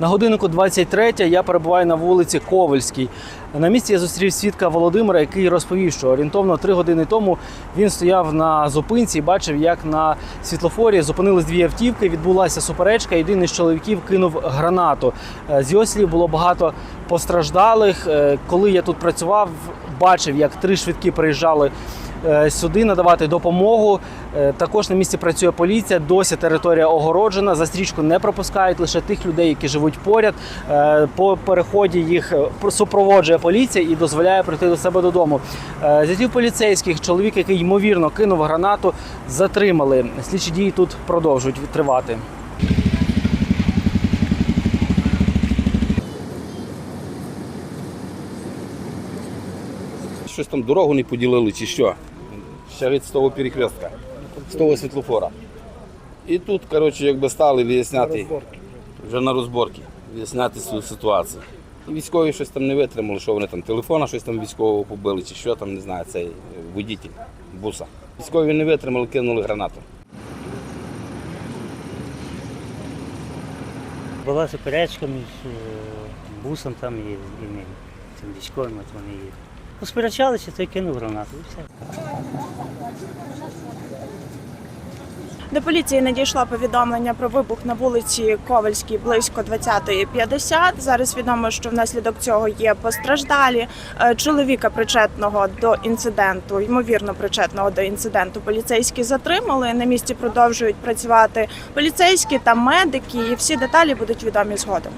На годиннику 23 я перебуваю на вулиці Ковальській. На місці я зустрів свідка Володимира, який розповів, що орієнтовно три години тому він стояв на зупинці і бачив, як на світлофорі зупинились дві автівки. Відбулася суперечка. Єдиний з чоловіків кинув гранату. Е, З його слів було багато постраждалих. Е, Коли я тут працював, бачив, як три швидкі приїжджали е, сюди надавати допомогу. Е, Також на місці працює поліція. Досі територія огороджена. За стрічку не пропускають лише тих людей, які живуть поряд. Е, По переході їх супроводжує поліція і дозволяє прийти до себе додому. Зятів поліцейських чоловік, який ймовірно кинув гранату, затримали. Слідчі дії тут продовжують тривати. Щось там дорогу не поділили чи що. Ще від з того перехрестка, з того світлофора. І тут, коротше, якби стали виясняти вже на розборки, виясняти цю ситуацію. І військові щось там не витримали, що вони там телефона щось там військового побили, чи що там, не знаю, цей водитель буса. Військові не витримали, кинули гранату. Була суперечка між е, бусом там і, і ним, цим військовим, от вони їх. Посперечалися, той кинув гранату. До поліції надійшло повідомлення про вибух на вулиці Ковальській близько 20.50. Зараз відомо, що внаслідок цього є постраждалі. Е, Чоловіка причетного до інциденту, ймовірно причетного до інциденту, поліцейські затримали. На місці продовжують працювати поліцейські та медики. І всі деталі будуть відомі згодом.